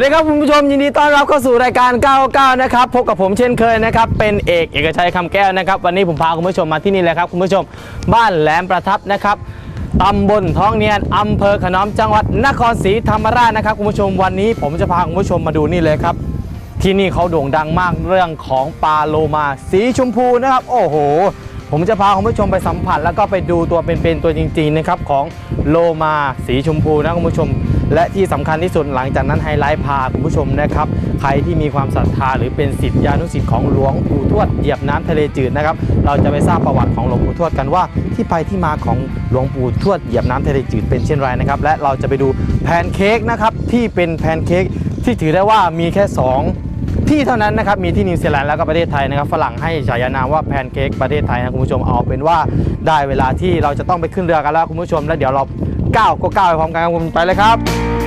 สวัสดีครับคุณผู้ชมยินดีต้อนรับเข้าสู่รายการ 99 นะครับพบกับผมเช่นเคยนะครับเป็นเอกเอกชัยคำแก้วนะครับ วันนี้ผมพาคุณผู้ชมมาที่นี่เลยครับคุณผู้ชมบ้านแหลมประทับนะครับตำบลท้องเนียนอำเภอขนอมจังหวัดนครศรีธรรมราชนะครับคุณผู้ชมวันนี้ผมจะพาคุณผู้ชมมาดูนี่เลยครับ ที่นี่เขาโด่งดังมากเรื่องของปลาโลมา สีชมพูนะครับ โอ้โห ผมจะพาคุณผู้ชมไปสัมผัส แล้วก็ไปดูตัวเป็นๆตัวจริงๆนะครับของโลมาสีชมพูนะคุณผู้ชม และที่สำคัญที่สุดหลังจากนั้นไฮไลท์พาคุณผู้ชมนะครับ ใครที่มีความศรัทธาหรือเป็นศิษยานุศิษย์ของหลวงปู่ทวดเหยียบน้ำทะเลจืดนะครับ เราจะไปทราบประวัติของหลวงปู่ทวดกันว่า ที่ไปที่มาของหลวงปู่ทวดเหยียบน้ำทะเลจืดเป็นเช่นไรนะครับ และเราจะไปดูแพนเค้กนะครับที่เป็นแพนเค้กที่ถือได้ว่ามีแค่สองที่เท่านั้นนะครับ มีที่นิวซีแลนด์แล้วก็ประเทศไทยนะครับ ฝรั่งให้ฉายานามว่าแพนเค้กประเทศไทยนะคุณผู้ชม เอาเป็นว่าได้เวลาที่เราจะต้องไปขึ้นเรือกันแล้วคุณผู้ชม แล้วเดี๋ยวเรา ก้าวก็ก้าวไปพร้อมกันครับคุณไปเลยครับ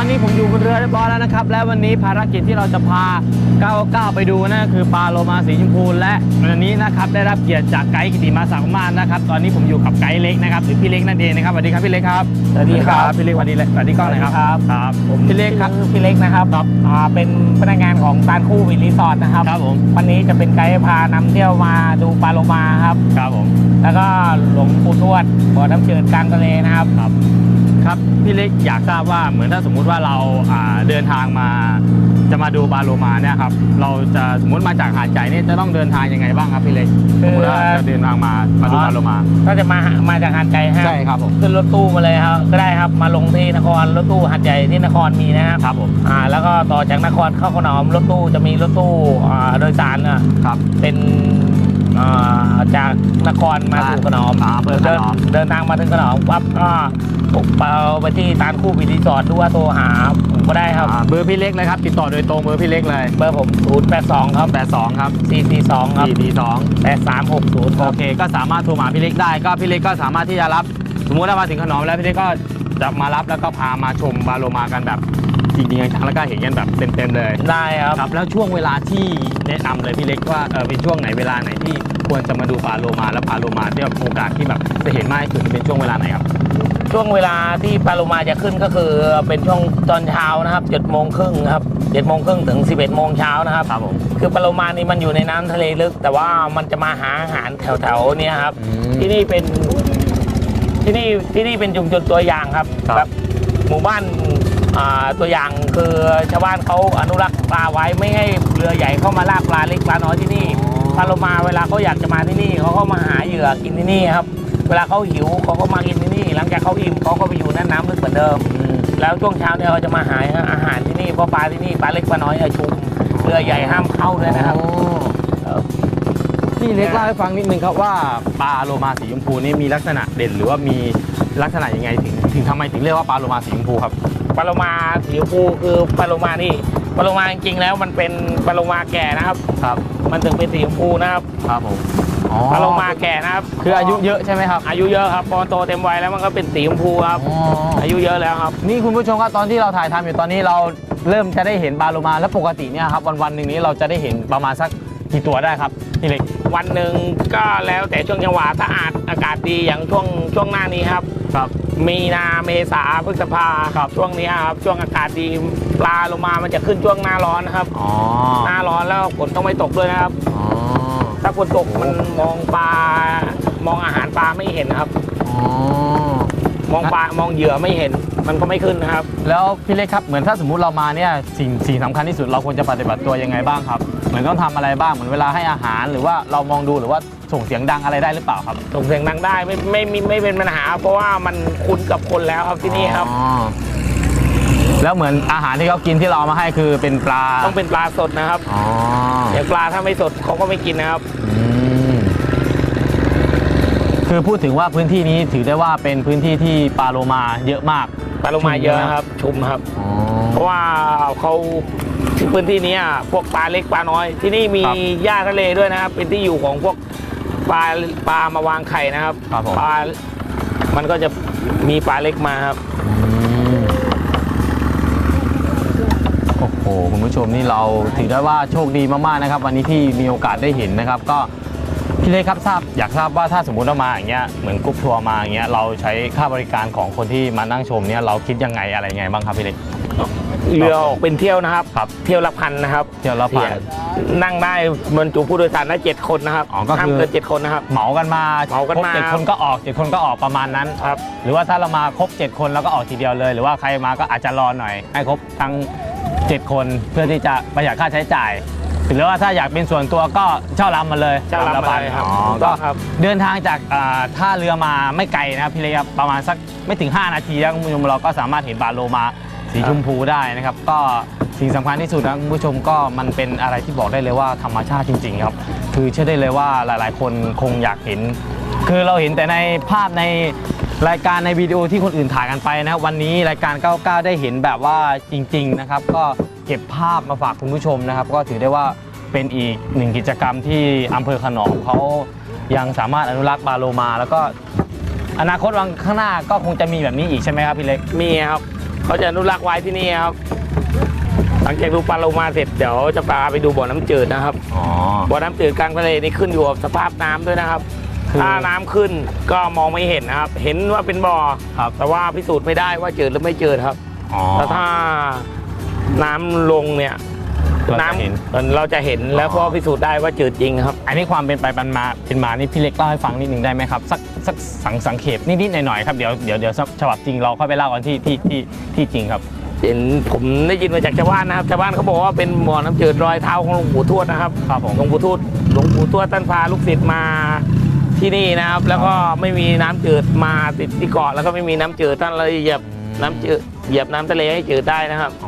ตอนนี้ผมอยู่บนเรือเรียบร้อยแล้วนะครับ และวันนี้ภารกิจที่เราจะพา99ไปดูนั่นก็คือปลาโลมาสีชมพูและวันนี้นะครับได้รับเกียรติจากไกด์กิติมาสังมานนะครับ ตอนนี้ผมอยู่กับไกด์เล็กนะครับหรือพี่เล็กนั่นเองนะครับสวัสดีครับพี่เล็กครับสวัสดีครับพี่เล็กสวัสดีเลยสวัสดีกล้องหน่อยครับครับครับผมพี่เล็กครับชื่อพี่เล็กนะครับอ่าเป็นพนักงานของตานคู่วิลรีสอร์ทนะครับครับผมวันนี้จะเป็นไกด์พานำเที่ยวมาดูปลาโลมาครับครับผมแล้วก็หลวงปู่ทวดบ่อน้ำจืดกลางทะเลนะครับครับครับพี่เล็กอยากทราบว่าเหมือนถ้าสมมุติว่าเราอ่าเดินทางมาจะมาดูปลาโลมาเนี่ยครับเราจะสมมติมาจากหาดใหญ่เนี่ยจะต้องเดินทางยังไงบ้างครับพี่เล็กสมมติว่าจะเดินทางมามาดูปลาโลมาก็จะมามาจากหาดใหญ่ฮะใช่ครับผมขึ้นรถตู้มาเลยครับก็ได้ครับมาลงที่นครรถตู้หาดใหญ่ที่นครมีนะครับครับผมอ่าแล้วก็ต่อจากนครเข้าขนอมรถตู้จะมีรถตู้อ่าโดยสารอะครับเป็น อ่าจากนครมาสู่ขนอมอ่าอำเภอขเดินนอมเดินทางมาถึงขนอมปั๊บก็เอาไปที่ตานคู่วิรีสอร์ทหรือว่าโทรหาผมก็ได้ครับอ่าเบอร์พี่เล็กเลยครับติดต่อโดยตรงเบอร์พี่เล็กเลยเบอร์ผม 0 8 2 ครับ 82ครับ442 ครับ 442 8 3 6 0 คโอรับ เคก็สามารถโทรมาหาพี่เล็กได้ก็พี่เล็กก็สามารถที่จะรับ สมมุติว่ามาถึงขนอมแล้วพี่เล็กก็จะมารับแล้วก็พามาชมปลาโลมากันแบบ จริงๆจังๆแล้วก็เห็นกันแบบเต็มๆเลยได้ครับ ครับ แล้วช่วงเวลาที่แนะนำเลยพี่เล็กว่าเออเป็นช่วงไหนเวลาไหนที่ควรจะมาดูปลาโลมาแล้วปลาโลมาที่แบบโอกาสที่แบบจะเห็นมากที่สุดเป็นช่วงเวลาไหนครับ ช่วงเวลาที่ปลาโลมาจะขึ้นก็คือเป็นช่วงตอนเช้านะครับ7โมงครึ่งครับ7โมงครึ่งถึง11โมงเช้านะครับครับผมคือปลาโลมานี่มันอยู่ในน้ำทะเลลึก แต่ว่ามันจะมาหาอาหารแถวๆเนี้ครับ ที่นี่เป็นที่นี่ที่นี่เป็นชุมชนตัวอย่างครับครับ แบบหมู่บ้านอ่า ตัวอย่างคือชาวบ้านเขาอนุรักษ์ปลาไว้ไม่ให้เรือใหญ่เข้ามาลากปลาเล็กปลาน้อยที่นี่ปลาโลมาเวลาเขาอยากจะมาที่นี่เขาก็มาหาเหยื่อกินที่นี่ครับ เวลาเขาหิวเขาก็มากินที่นี่ หลังจากเขาอิ่มเขาก็ไปอยู่ในน้ำลึกเหมือนเดิม แล้วช่วงเช้าเนี่ยเขาจะมาหาอาหารที่นี่เพราะปลาที่นี่ปลาเล็กปลาน้อยอะชุมเรือใหญ่ห้ามเข้าด้วยนะครับพี่เล็กเล่าให้ฟังนิดนึงครับว่าปลาโลมาสีชมพูนี่มีลักษณะเด่นหรือว่ามีลักษณะยังไงถึงถึงทำไมถึงเรียกว่าปลาโลมาสีชมพูครับ ปลาโลมาสีชมพูคือปลาโลมานี่ปลาโลมาจริงๆแล้วมันเป็นปลาโลมาแก่นะครับ ครับมันถึงเป็นสีชมพูนะครับครับผมปลาโลมาแก่นะครับคืออายุเยอะใช่ไหมครับอายุเยอะครับพอโตเต็มวัยแล้วมันก็เป็นสีชมพูครับอายุเยอะแล้วครับ นี่คุณผู้ชมครับตอนที่เราถ่ายทำอยู่ตอนนี้เราเริ่มจะได้เห็นปลาโลมาแล้วปกติเนี่ยครับวันวันๆหนึ่งนี้เราจะได้เห็นประมาณสักกี่ตัวได้ครับพี่เล็ก วันหนึ่งก็แล้วแต่ช่วงจังหวะถ้าอาจอากาศดีอย่างช่วงช่วงหน้านี้ครับ ครับ มีนาเมษาพฤษภาครับช่วงนี้ครับช่วงอากาศดีปลาโลมามันจะขึ้นช่วงหน้าร้อนนะครับอ๋อหน้าร้อนแล้วฝนต้องไม่ตกด้วยนะครับอ๋อถ้าฝนตกมันมองปลามองอาหารปลาไม่เห็นครับอ๋อมองปลามองเหยื่อไม่เห็น มันก็ไม่ขึ้นนะครับ แล้วพี่เล็กครับเหมือนถ้าสมมุติเรามาเนี่ยสิ่งสิ่งสำคัญที่สุดเราควรจะปฏิบัติตัวยังไงบ้างครับ เหมือนต้องทำอะไรบ้างเหมือนเวลาให้อาหารหรือว่าเรามองดูหรือว่าส่งเสียงดังอะไรได้หรือเปล่าครับส่งเสียงดังได้ไม่ไม่ไม่ไม่เป็นปัญหา เพราะว่ามันคุ้นกับคนแล้วครับที่นี่ครับ อ๋อแล้วเหมือนอาหารที่เขากินที่เราเอามาให้คือเป็นปลาต้องเป็นปลาสดนะครับอ๋ออย่างปลาถ้าไม่สดเขาก็ไม่กินนะครับ อืมคือพูดถึงว่าพื้นที่นี้ถือได้ว่าเป็นพื้นที่ที่ปลาโลมาเยอะมาก ปลาโลมาเยอะครับ ชุมครับ อ๋อ เพราะว่าเขาที่พื้นที่เนี้ยพวกปลาเล็กปลาน้อย ที่นี่มีครับหญ้าทะเลด้วยนะครับ เป็นที่อยู่ของพวกปลาปลามาวางไข่นะครับครับผม ปลา มันก็จะมีปลาเล็กมาครับโอ้โหคุณผู้ชมนี่เราถือได้ว่าโชคดีมากๆนะครับ วันนี้ที่มีโอกาสได้เห็นนะครับ ก็ พี่เล็กครับทราบอยากทราบว่าถ้าสมมุติว่ามาอย่างเงี้ยเหมือนกรุ๊ปทัวร์มาอย่างเงี้ยเราใช้ค่าบริการของคนที่มานั่งชมเนี่ยเราคิดยังไงอะไรยังไงบ้างครับพี่เล็ก เรือออกเป็นเที่ยวนะครับ ครับ เที่ยวละพันนะครับเที่ยวละพัน นั่งได้บรรจุผู้โดยสารได้เจ็ดคนนะครับอ๋อก็คือ ห้ามเกินเจ็ดคนนะครับ เหมากันมาเหมากันครบมา เจ็ดคนก็ออกเจ็ดคนก็ออกประมาณนั้น ครับ หรือว่าถ้าเรามาครบ 7 คนแล้วก็ออกทีเดียวเลย หรือว่าใครมาก็อาจจะรอหน่อย ให้ครบทั้ง 7 คนเพื่อที่จะประหยัดค่าใช้จ่าย หรือว่าถ้าอยากเป็นส่วนตัวก็เช่าลำมาเลยเช่าลำมาเลยครับอ๋อถูกต้ก็องครับ เดินทางจากอ่าท่าเรือมาไม่ไกลนะครับพี่เล็กครับประมาณสักไม่ถึง 5 นาทีแล้วคุณผู้ชมเราก็สามารถเห็นบาโลมาสีชมพูได้นะครับ ก็สิ่งสำคัญที่สุดนะคุณผู้ชมก็มันเป็นอะไรที่บอกได้เลยว่าธรรมชาติจริง ๆ ครับ คือเชื่อได้เลยว่าหลาย ๆ คนคงอยากเห็น คือเราเห็นแต่ในภาพในรายการในวิดีโอที่คนอื่นถ่ายกันไปนะครับวันนี้รายการ 99 ได้เห็นแบบว่าจริง ๆ นะครับ ก็ เก็บภาพมาฝากคุณผู้ชมนะครับ ก็ถือได้ว่าเป็นอีกหนึ่งกิจกรรมที่อำเภอขนอมเขายังสามารถอนุรักษ์บาโลมา แล้วก็อนาคตวันข้างหน้าก็คงจะมีแบบนี้อีกใช่ไหมครับพี่เล็ก มีครับเขาจะอนุรักษ์ไว้ที่นี่ครับ หลังจากดูปลาโลมาเสร็จเดี๋ยวจะพาไปดูบ่อน้ำจืดนะครับอ๋อ บ่อน้ำจืดกลางทะเลนี่ขึ้นอยู่กับสภาพน้ำด้วยนะครับ คือ ถ้าน้ำขึ้นก็มองไม่เห็นนะครับ เห็นว่าเป็นบ่อครับแต่ว่าพิสูจน์ไม่ได้ว่าจืดหรือไม่จืดครับ อ๋อแต่ถ้า น้ำลงเนี่ยเราจะน้ำเห็น เราจะเห็นแล้วก็พิสูจน์ได้ว่าจืดจริงครับ อันนี้ความเป็นไปเป็นมาเป็นมานี่พี่เล็กเล่าให้ฟังนิดนึงได้ไหมครับสักสักสังสังเขปนิดๆหน่อยๆครับเดี๋ยวเดี๋ยวเดี๋ยวฉบับจริงเราค่อยไปเล่ากันที่ที่ที่ที่จริงครับ เห็นผมได้ยินมาจากชาวบ้านนะครับชาวบ้านเขาบอกว่าเป็นบ่อน้ำจืดรอยเท้าของหลวงปู่ทวดนะครับครับผมหลวงปู่ทวดหลวงปู่ทวดท่านพาลูกศิษย์มาที่นี่นะครับ แล้วก็ไม่มีน้ำจืดมาติดที่เกาะแล้วก็ไม่มีน้ำจืดท่านเลยเหยียบน้ำจืดเหยียบน้ำทะเลให้จืดได้นะครับ อ๋อ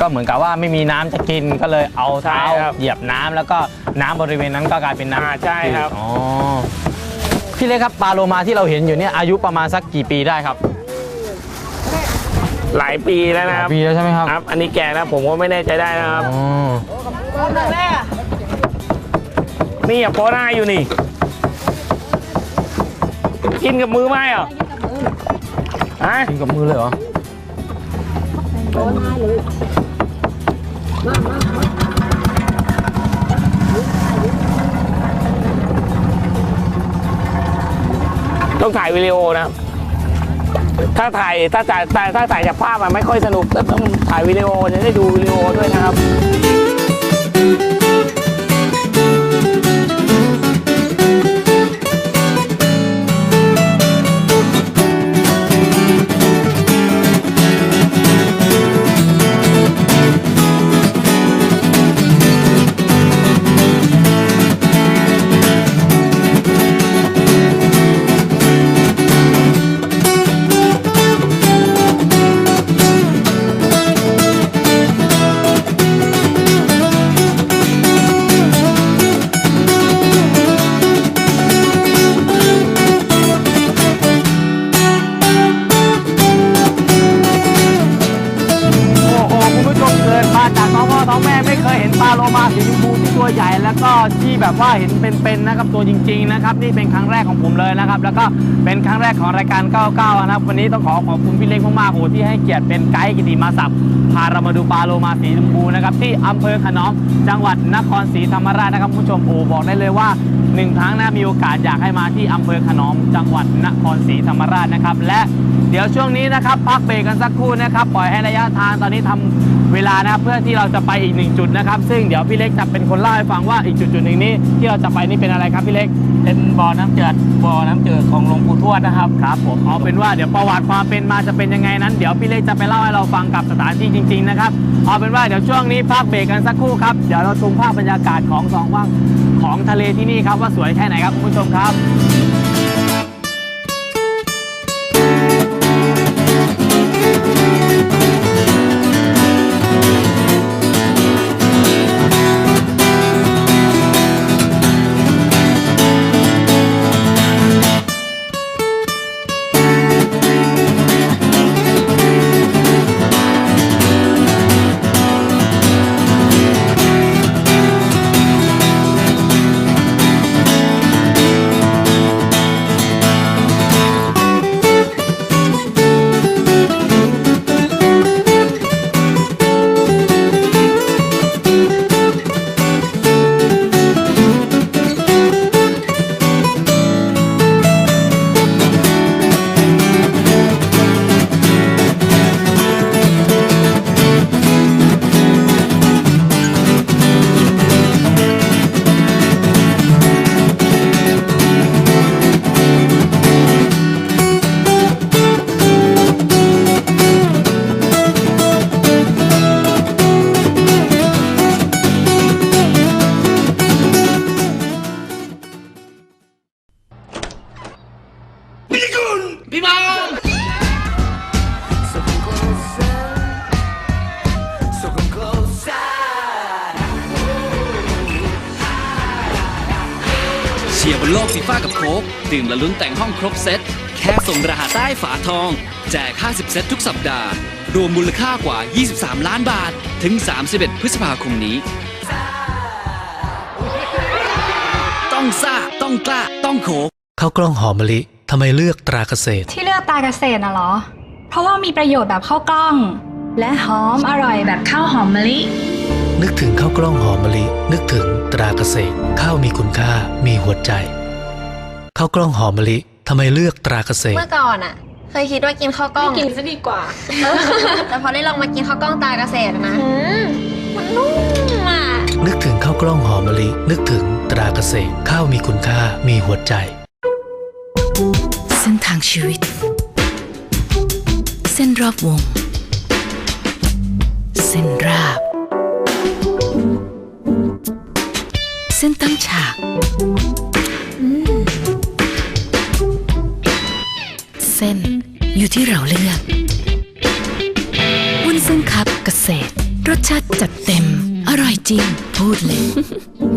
ก็เหมือนกับว่าไม่มีน้ำจะกินก็เลยเอาเท้าใช่ครับ เหยียบน้ำแล้วก็น้ำบริเวณนั้นก็กลายเป็นน้ำอ่าใช่ครับ อ๋อพี่เล็กครับปลาโลมาที่เราเห็นอยู่เนี่ยอายุประมาณสักกี่ปีได้ครับหลายปีแล้วนะครับปีแล้วใช่ไหมครับครับ อันนี้แก่นะผมก็ไม่แน่ใจได้นะครับ อ๋อนี่อะโปหน้าอยู่นี่ กินกับมือไหมเหรอฮะกินกับมือเลยเหรอ ต้องถ่ายวิดีโอนะครับถ้าถ่ายถ้าถ่ายถ้าถ่ายจากภาพมันไม่ค่อยสนุกต้องถ่ายวิดีโอจะได้ดูวิดีโอด้วยนะครับ แบบว่าเห็นเป็นๆนะครับตัวจริง ๆ นะครับ นี่เป็นครั้งแรกของผมเลยนะครับ แล้วก็เป็นครั้งแรกของรายการ 99 นะครับ วันนี้ต้องขอขอบคุณพี่เล็กมากๆโอ้โหที่ให้เกียรติเป็นไกด์กิติมาศัพท์พาเรามาดูปลาโลมาสีชมพูนะครับที่อำเภอขนอมจังหวัดนครศรีธรรมราชนะครับคุณผู้ชมโอ้บอกได้เลยว่าหนึ่งครั้งนะมีโอกาสอยากให้มาที่อำเภอขนอมจังหวัดนครศรีธรรมราชนะครับ และเดี๋ยวช่วงนี้นะครับพักเบรกกันสักครู่นะครับปล่อยให้ระยะทางตอนนี้ทำ เวลานะครับเพื่อที่เราจะไปอีกหนึ่งจุดนะครับ ซึ่งเดี๋ยวพี่เล็กจะเป็นคนเล่าให้ฟังว่าอีกจุดจุดหนึ่งนี้ที่เราจะไปนี่เป็นอะไรครับพี่เล็กเป็นบ่อน้ำเจืดบ่อน้ำจืดของหลวงปู่ทวดนะครับครับผมเอาเป็นว่าเดี๋ยวประวัติความเป็นมาจะเป็นยังไงนั้น เดี๋ยวพี่เล็กจะไปเล่าให้เราฟังกับสถานที่จริง ๆ นะครับเอาเป็นว่าเดี๋ยวช่วงนี้พักเบรกกันสักครู่ครับเดี๋ยวเราชมภาพบรรยากาศของสองว่างของทะเลที่นี่ครับว่าสวยแค่ไหนครับคุณผู้ชมครับ ชียร์บนโลกฟีฟ่ากับโค้กดื่มและลุ้นแต่งห้องครบเซตแค่ส่งรหัสใต้ฝาทอง แจก 50 เซตทุกสัปดาห์ รวมมูลค่ากว่า 23 ล้านบาท ถึง 31 พฤษภาคมนี้ ต้องซ่า ต้องกล้า ต้องโค้กข้าวกล้องหอมมะลิทำไมเลือกตราเกษตร ที่เลือกตาเกษตรน่ะเหรอ เพราะว่ามีประโยชน์แบบข้าวกล้อง และหอมอร่อยแบบข้าวหอมมะลิ นึกถึงข้าวกล้องหอมมะลิ นึกถึงตราเกษตร ข้าวมีคุณค่า มีหัวใจ ข้าวกล้องหอมมะลิทำไมเลือกตราเกษตร เมื่อก่อนอะเคยคิดว่ากินข้าวกล้องกินซะดีกว่า แต่พอได้ลองมากินข้าวกล้องตาเกษตรนะมันนุ่มอะนึกถึงข้าวกล้องหอมมะลิ นึกถึงตราเกษตร ข้าวมีคุณค่า มีหัวใจ เส้นทางชีวิต เส้นรอบวง เส้นราบ ส้นตั้งฉากอืมเส้นอยู่ที่เราเลือกวุ้นเส้นครับเกษตร รสชาติจัดเต็ม อร่อยจริง พูดเลย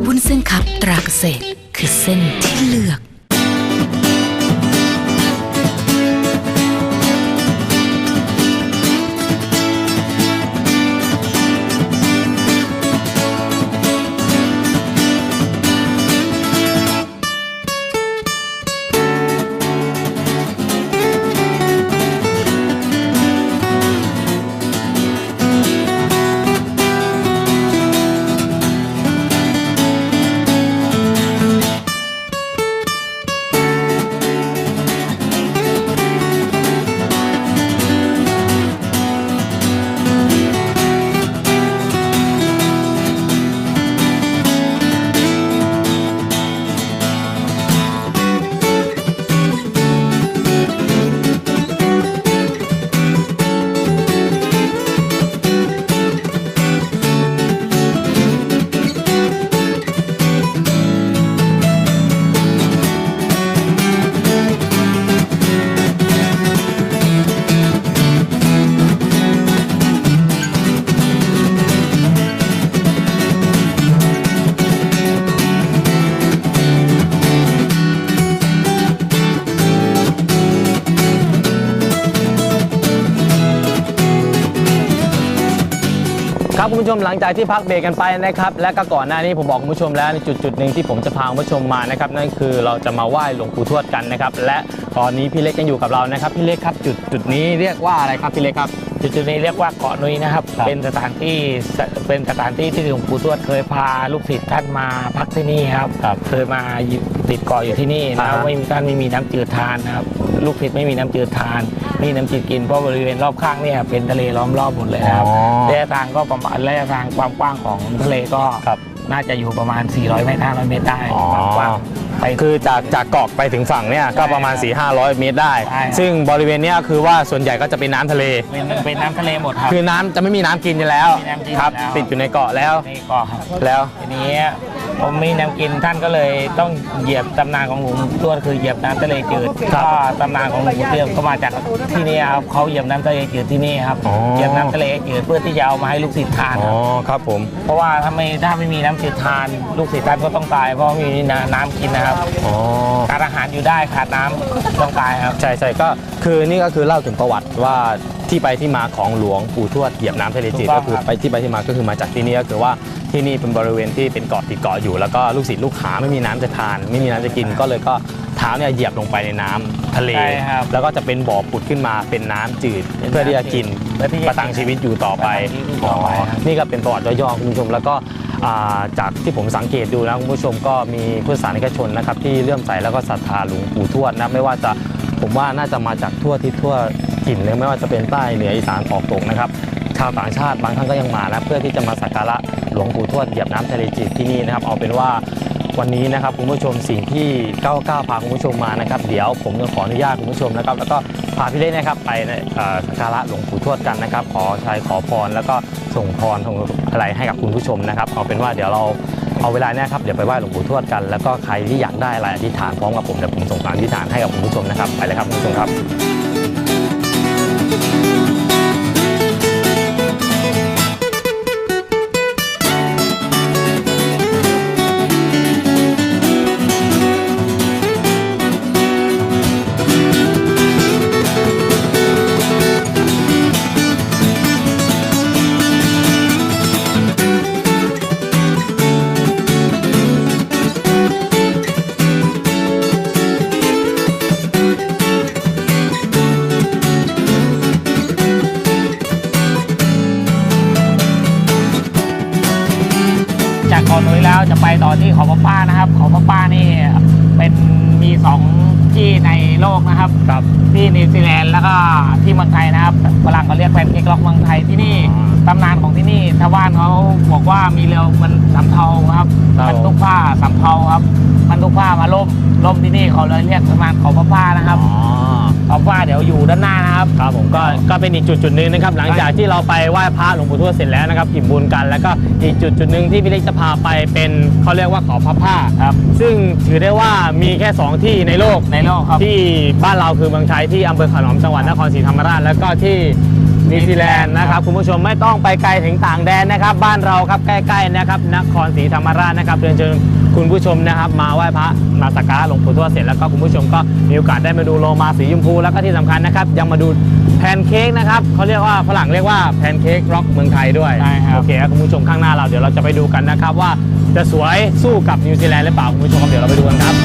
วุ้นเส้นครับตราเกษตร คือเส้นที่เลือก ผู้ชมหลังจากที่พักเบรกกันไปนะครับ และก็ก่อนหน้านี้ผมบอกคุณผู้ชมแล้วในจุดจุดหนึ่งที่ผมจะพาคุณผู้ชมมานะครับนั่นคือเราจะมาไหว้หลวงปู่ทวดกันนะครับ และตอนนี้พี่เล็กยังอยู่กับเรานะครับ พี่เล็กครับจุดจุดนี้เรียกว่าอะไรครับพี่เล็กครับ จุดจุดนี้เรียกว่าเกาะนุยนะครับ ครับ เป็นสถานที่สเป็นสถานที่ที่หลวงปู่ทวดเคยพาลูกศิษย์ท่านมาพักที่นี่ครับ ครับ เคยมาอยู่ติดเกาะอยู่ที่นี่อ่านะฮะ ไม่มีท่านไม่มีน้ำจืดทานนะครับ ลูกศิษย์ไม่มีน้ำจืดทานไม่มีน้ำจืดกินเพราะบริเวณรอบข้างเนี่ยเป็นทะเลล้อมรอบหมดเลยนะครับอ๋อระยะทางก็ประมาณระยะทางความกว้างของทะเลก็ครับ น่าจะอยู่ประมาณ 400เมตร500เมตรได้อ๋อ ความกว้าง ไปคือจากจากเกาะไปถึงฝั่งเนี่ยก็ประมาณ 4 5 0 0 เมตรได้ ใช่ครับ ซึ่งบริเวณเนี้ยคือว่าส่วนใหญ่ก็จะเป็นน้ำทะเล เป็นเป็นน้ำทะเลหมดครับ คือน้ำจะไม่มีน้ำกินอยู่แล้วไม่มีน้ำกินครับแล้วติดอยู่ในเกาะแล้ว นี่ก็ครับแล้ว ทีนี้ ผมมีน้ำกินท่านก็เลยต้องเหยียบตำนานของหลวงปู่ทวดคือเหยียบน้ำทะเลจืดก็ตำนานของหลวงปู่เทียมก็มาจากที่นี่ครับเขาเหยียบน้ำทะเลจืดที่นี่ครับอ๋อ เหยียบน้ำทะเลจืดเพื่อที่จะเอามาให้ลูกศิษย์ทานอ๋คอรับครับผม เพราะว่าถ้าไม่ถ้าไม่มีน้ำจืดทาน ลูกศิษย์ท่านก็ต้องตาย เพราะไม่มีน้ำน้ำกินนะครับอ๋อการอาหารอยู่ได้ขาดน้ำต้องตายครับ ใช่ใช่ก็คือนี่ก็คือเล่าถึงประวัติว่าที่ไปที่มาของหลวงปู่ทวดเหยียบน้ำทะเลจืดถูกต้ก็องคือครับ ไปที่ไปที่มาก็คือมาจากที่นี่ก็คือว่าที่นี่เป็นบริเวณที่เป็นเกาะติดเกาะอยู่แล้วก็ลูกศิษย์ลูกหาไม่มีน้ำจะทาน ไม่มีน้ำจะกิน ก็เลยก็เท้าเนี่ยเหยียบลงไปในน้ำทะเลใช่ครับแล้วก็จะเป็นบ่อผุดขึ้นมาเป็นน้ำจืดเพื่อที่จะกินเพื่อที่จะประทังชีวิตอยู่ต่อไปประทังชีวิตอยู่ต่อไปครับนี่ก็เป็นประวัติย่อๆคุณผู้ชมแล้วก็อ่าจากที่ผมสังเกตดูนะคุณผู้ชมก็มีพุทธศาสนิกชนนะครับที่เลื่อมใสแล้วก็ศรัทธาหลวงปู่ทวดนะไม่ว่าจะผมว่าน่าจะมาจากทั่วทิศทั่วถิ่นเลยไม่ว่าจะเป็นใต้เหนืออีสานออกตกนะครับ ชาวต่างชาติบางท่านก็ยังมานะเพื่อที่จะมาสักการะหลวงปู่ทวดเหยียบน้ำทะเลจืดที่นี่นะครับเอาเป็นว่าวันนี้นะครับคุณผู้ชมสิ่งที่99พาคุณผู้ชมมานะครับ เดี๋ยวผมจะขออนุญาตคุณผู้ชมนะครับ แล้วก็พาพี่เล็กนะครับไปสักการะหลวงปู่ทวดกันนะครับ ขอชัยขอพรแล้วก็ส่งพรส่งอะไรให้กับคุณผู้ชมนะครับ เอาเป็นว่าเดี๋ยวเราเอาเวลาเนี่ยครับเดี๋ยวไปไหว้หลวงปู่ทวดกัน แล้วก็ใครที่อยากได้อะไรอธิษฐานพร้อมกับผมเดี๋ยวผมส่งการอธิษฐานให้กับคุณผู้ชมนะครับไปเลยครับคุณผู้ชมครับ ต่อที่ขอพระป้านะครับ ขอพระป้านี่เป็นมีสอง ที่ในโลกนะครับ ครับ ที่นิวซีแลนด์แล้วก็ที่เมืองไทยนะครับฝรั่งเขาเรียกแพนเค้กล็อกเมืองไทยที่นี่ตำนานของที่นี่ชาวบ้านเขาบอกว่ามีเรือมันสำเภาครับครับ บรรทุกผ้าสำเภาครับบรรทุกผ้ามาล่มล่มที่นี่เขาเลยเรียกตำนานเขาพระป้านะครับอ๋อเขาว่าเดี๋ยวอยู่ด้านหน้านะครับ ครับผมก็ก็เป็นอีกจุดจุดหนึ่งนะครับ หลังจากที่เราไปไหว้พระหลวงปู่ทวดเสร็จแล้วนะครับอิ่มบุญกัน แล้วก็อีกจุดจุดหนึ่งที่พี่เล็กจะพาไปเป็นเขาเรียกว่าเขาพระผ้า ครับ ซึ่งถือได้ว่ามีแค่ 2 ที่ในโลกในโลกครับ ที่บ้านเราคือเมืองไทยที่อำเภอขนอมจังหวัดนครศรีธรรมราช แล้วก็ที่นิวซีแลนด์นะครับคุณผู้ชมไม่ต้องไปไกลถึงต่างแดนนะครับ บ้านเราครับใกล้ๆนะครับนครศรีธรรมราชนะครับเรียนเชิญคุณผู้ชมนะครับ มาไหว้พระมาสักการะหลวงปู่ทวดเสร็จแล้วก็คุณผู้ชมก็มีโอกาสได้มาดูโลมาสีชมพูแล้วก็ที่สำคัญนะครับ ยังมาดูแพนเค้กนะครับเขาเรียกว่าฝรั่งเรียกว่าแพนเค้กร็อกเมืองไทยด้วยใช่ครับโอเคครับคุณผู้ชมข้างหน้าเราเดี๋ยวเราจะไปดูกันนะครับว่าจะสวยสู้กับนิวซีแลนด์หรือเปล่าคุณผู้ชมครับเดี๋ยวเราไปดูกันครับ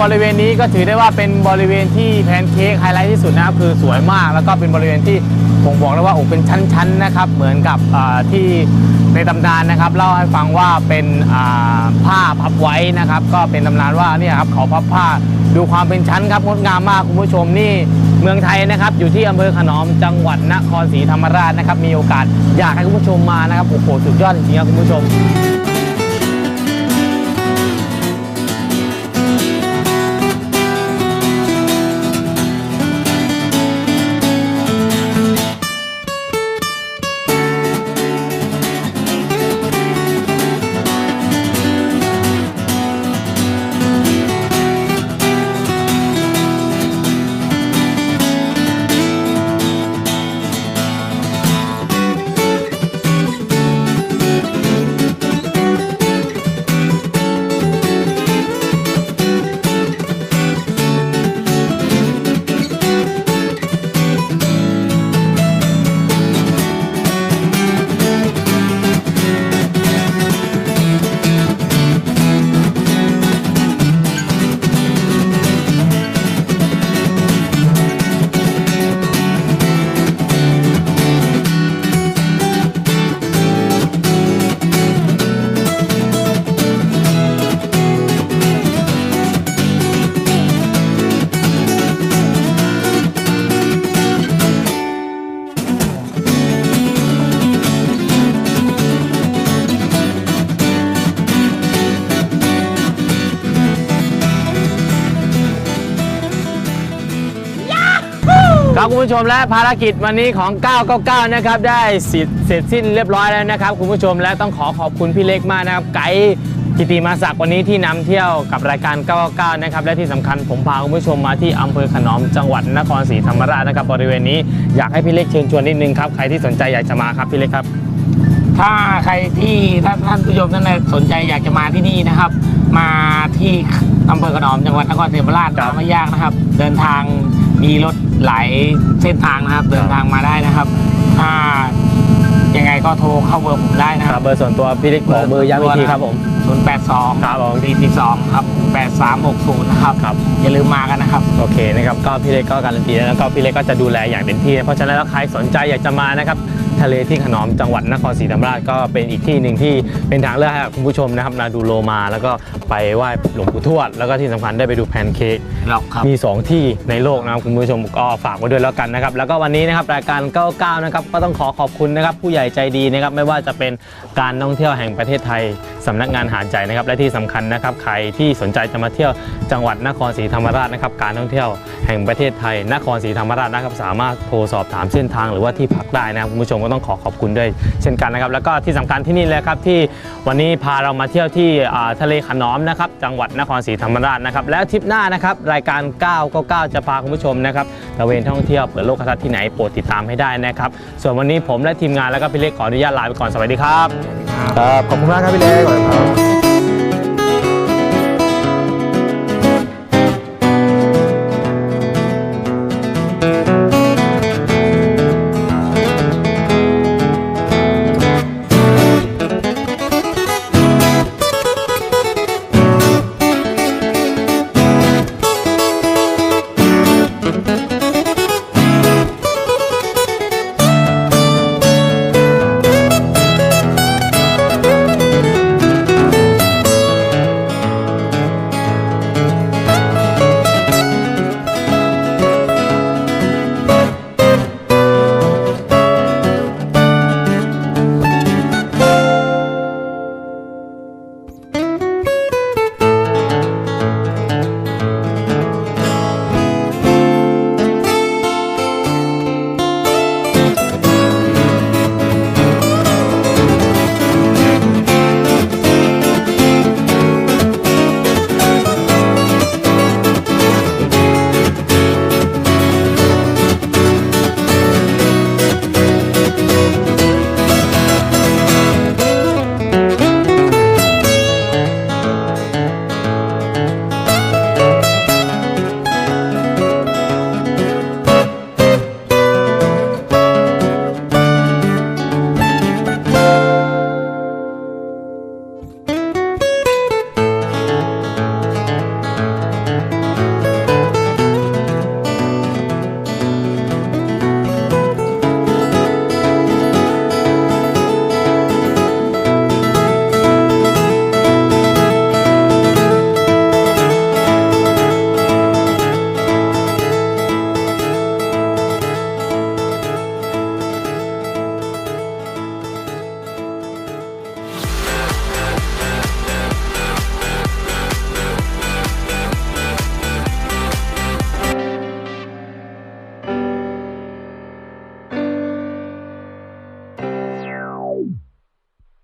บริเวณนี้ก็ถือได้ว่าเป็นบริเวณที่แพนเค้กไฮไลท์ที่สุดนะครับคือสวยมาก แล้วก็เป็นบริเวณที่ผมบอกเลยว่าโอ้เป็นชั้นๆนะครับ เหมือนกับที่ในตำนานนะครับเล่าให้ฟังว่าเป็นผ้าพับไว้นะครับ ก็เป็นตำนานว่าเนี่ยครับเขาพับผ้าดูความเป็นชั้นครับงดงามมากคุณผู้ชมนี่เมืองไทยนะครับ อยู่ที่อำเภอขนอมจังหวัดนครศรีธรรมราชนะครับ มีโอกาสอยากให้คุณผู้ชมมานะครับโอ้โหสุดยอดจริงๆครับคุณผู้ชม ครับคุณผู้ชมและภารกิจวันนี้ของ 999 นะครับได้เสร็จเสร็จสิ้นเรียบร้อยแล้วนะครับ คุณผู้ชมและต้องขอขอบคุณพี่เล็กมากนะครับ ไกด์กิติมาศักดิ์วันนี้ที่นำเที่ยวกับรายการ 999นะครับ และที่สำคัญผมพาคุณผู้ชมมาที่อำเภอขนอมจังหวัดนครศรีธรรมราชนะครับบริเวณนี้อยากให้พี่เล็กเชิญชวนนิดนึงครับใครที่สนใจอยากจะมาครับพี่เล็กครับ ถ้าใครที่ท่านท่านผู้ชมท่านใดสนใจอยากจะมาที่นี่นะครับ มาที่อำเภอขนอมจังหวัดนครศรีธรรมราชครับไม่ยากนะครับ เดินทางมีรถ หลายเส้นทางนะครับเดินทางมาได้นะครับถ้ายังไงก็โทรเข้าเบอร์ผมได้นะคครัรับบเบอร์ส่วนตัวพี่เล็กบอกเบอร์ย้ำอีกทีครับผม 082 ครับผม42 ครับ 8360 นะครับ ครับ อย่าลืมมากันนะครับ โอเคนะครับก็พี่เล็กก็การันตีแล้วแล้วก็พี่เล็กก็จะดูแลอย่างเต็มที่ เพราะฉะนั้นแล้วใครสนใจอยากจะมานะครับ ทะเลที่ขนอมจังหวัดนครศรีธรรมราชก็เป็นอีกที่หนึ่งที่เป็นทางเลือกให้กับคุณผู้ชมนะครับมาดูโลมาแล้วก็ไปไหว้หลวงปู่ทวด แล้วก็ที่สำคัญได้ไปดูแพนเค้กครับ มี 2 ที่ในโลกนะครับคุณผู้ชมก็ฝากไว้ด้วยแล้วกันนะครับ แล้วก็วันนี้นะครับรายการ 99 นะครับก็ต้องขอขอบคุณนะครับผู้ใหญ่ใจดีนะครับไม่ว่าจะเป็นการท่องเที่ยวแห่งประเทศไทยสำนักงานหาดใหญ่นะครับและที่สำคัญนะครับใครที่สนใจจะมาเที่ยวจังหวัดนครศรีธรรมราชนะครับการท่องเที่ยวแห่งประเทศไทย นครศรีธรรมราชนะครับสามารถโทรสอบถามเส้นทางหรือว่าที่พักได้นะครับคุณผู้ชมก็ต้องขอขอบคุณด้วยเช่นกันนะครับ แล้วก็ที่สำคัญที่นี่เลยครับที่วันนี้พาเรามาเที่ยวที่ทะเลขนอมนะครับจังหวัดนครศรีธรรมราชนะครับแล้วทริปหน้านะครับรายการ 999 จะพาคุณผู้ชมนะครับตะเวนท่องเที่ยวเปิดโลกทัศน์ที่ไหนโปรดติดตามให้ได้นะครับส่วนวันนี้ผมและทีมงานแล้วก็พี่เล็กขออนุญาตลาไปก่อนสวัสดีครับครับขอบคุณมากครับพี่เล็ก